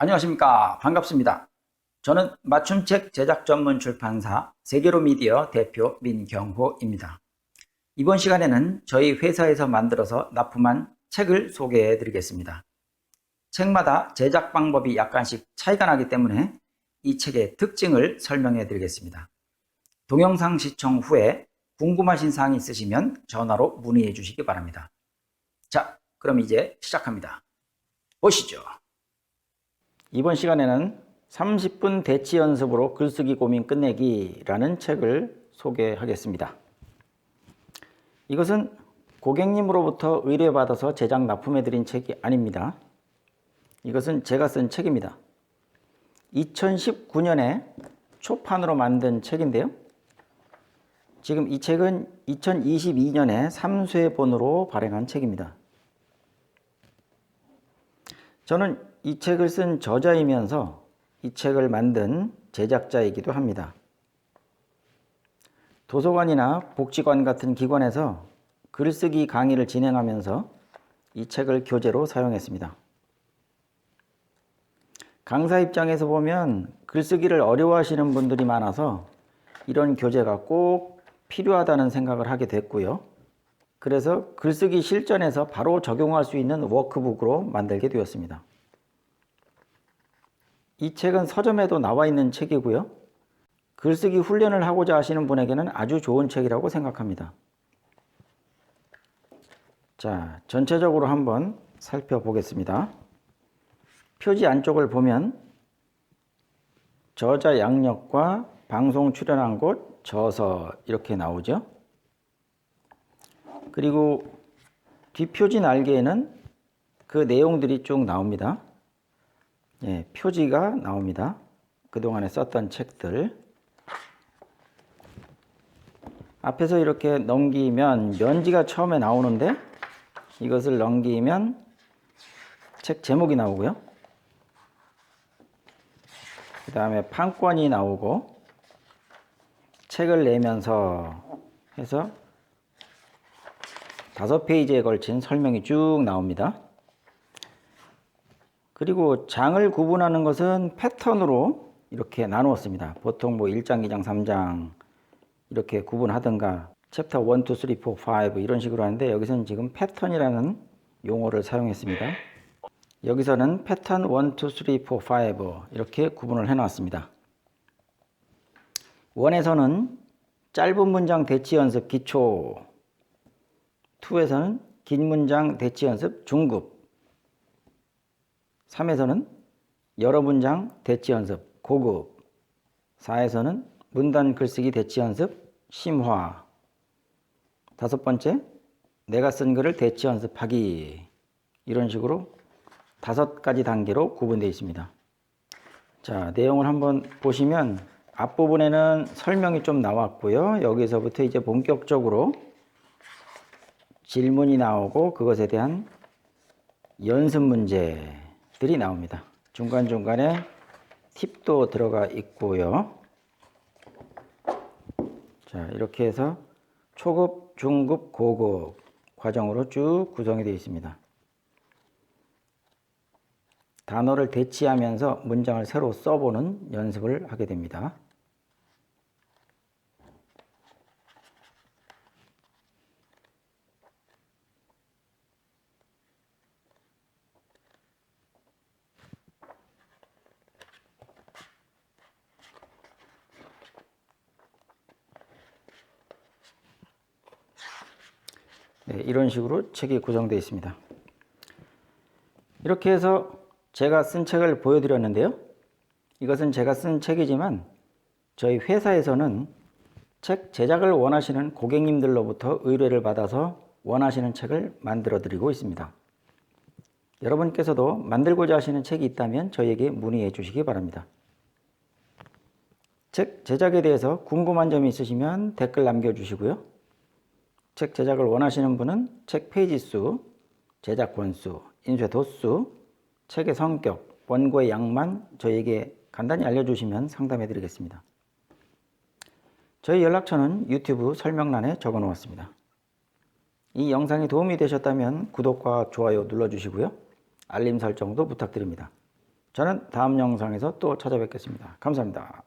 안녕하십니까. 반갑습니다. 저는 맞춤책 제작 전문 출판사 세계로 미디어 대표 민경호입니다. 이번 시간에는 저희 회사에서 만들어서 납품한 책을 소개해 드리겠습니다. 책마다 제작 방법이 약간씩 차이가 나기 때문에 이 책의 특징을 설명해 드리겠습니다. 동영상 시청 후에 궁금하신 사항이 있으시면 전화로 문의해 주시기 바랍니다. 자, 그럼 이제 시작합니다. 보시죠. 이번 시간에는 30분 대치 연습으로 글쓰기 고민 끝내기라는 책을 소개하겠습니다. 이것은 고객님으로부터 의뢰받아서 제작 납품해 드린 책이 아닙니다. 이것은 제가 쓴 책입니다. 2019년에 초판으로 만든 책인데요. 지금 이 책은 2022년에 3쇄본으로 발행한 책입니다. 저는 이 책을 쓴 저자이면서 이 책을 만든 제작자이기도 합니다. 도서관이나 복지관 같은 기관에서 글쓰기 강의를 진행하면서 이 책을 교재로 사용했습니다. 강사 입장에서 보면 글쓰기를 어려워하시는 분들이 많아서 이런 교재가 꼭 필요하다는 생각을 하게 됐고요. 그래서 글쓰기 실전에서 바로 적용할 수 있는 워크북으로 만들게 되었습니다. 이 책은 서점에도 나와 있는 책이고요. 글쓰기 훈련을 하고자 하시는 분에게는 아주 좋은 책이라고 생각합니다. 자, 전체적으로 한번 살펴보겠습니다. 표지 안쪽을 보면 저자 양력과 방송 출연한 곳, 저서 이렇게 나오죠. 그리고 뒷표지 날개에는 그 내용들이 쭉 나옵니다. 예, 표지가 나옵니다. 그동안에 썼던 책들. 앞에서 이렇게 넘기면 면지가 처음에 나오는데 이것을 넘기면 책 제목이 나오고요. 그 다음에 판권이 나오고 책을 내면서 해서 다섯 페이지에 걸친 설명이 쭉 나옵니다. 그리고 장을 구분하는 것은 패턴으로 이렇게 나누었습니다. 보통 뭐 1장, 2장, 3장 이렇게 구분하든가 챕터 1, 2, 3, 4, 5 이런 식으로 하는데 여기서는 지금 패턴이라는 용어를 사용했습니다. 여기서는 패턴 1, 2, 3, 4, 5 이렇게 구분을 해놨습니다. 원에서는 짧은 문장 대치 연습 기초 2에서는 긴 문장 대치 연습 중급 3에서는 여러 문장 대치 연습 고급 4에서는 문단 글쓰기 대치 연습 심화 다섯 번째 내가 쓴 글을 대치 연습하기 이런 식으로 다섯 가지 단계로 구분되어 있습니다. 자 내용을 한번 보시면 앞부분에는 설명이 좀 나왔고요. 여기서부터 이제 본격적으로 질문이 나오고 그것에 대한 연습 문제 들이 나옵니다. 중간중간에 팁도 들어가 있고요. 자, 이렇게 해서 초급, 중급, 고급 과정으로 쭉 구성이 되어 있습니다. 단어를 대치하면서 문장을 새로 써보는 연습을 하게 됩니다. 네, 이런 식으로 책이 구성되어 있습니다. 이렇게 해서 제가 쓴 책을 보여드렸는데요. 이것은 제가 쓴 책이지만 저희 회사에서는 책 제작을 원하시는 고객님들로부터 의뢰를 받아서 원하시는 책을 만들어 드리고 있습니다. 여러분께서도 만들고자 하시는 책이 있다면 저희에게 문의해 주시기 바랍니다. 책 제작에 대해서 궁금한 점이 있으시면 댓글 남겨주시고요. 책 제작을 원하시는 분은 책 페이지 수, 제작 권수, 인쇄 도수, 책의 성격, 원고의 양만 저희에게 간단히 알려주시면 상담해 드리겠습니다. 저희 연락처는 유튜브 설명란에 적어 놓았습니다. 이 영상이 도움이 되셨다면 구독과 좋아요 눌러주시고요. 알림 설정도 부탁드립니다. 저는 다음 영상에서 또 찾아뵙겠습니다. 감사합니다.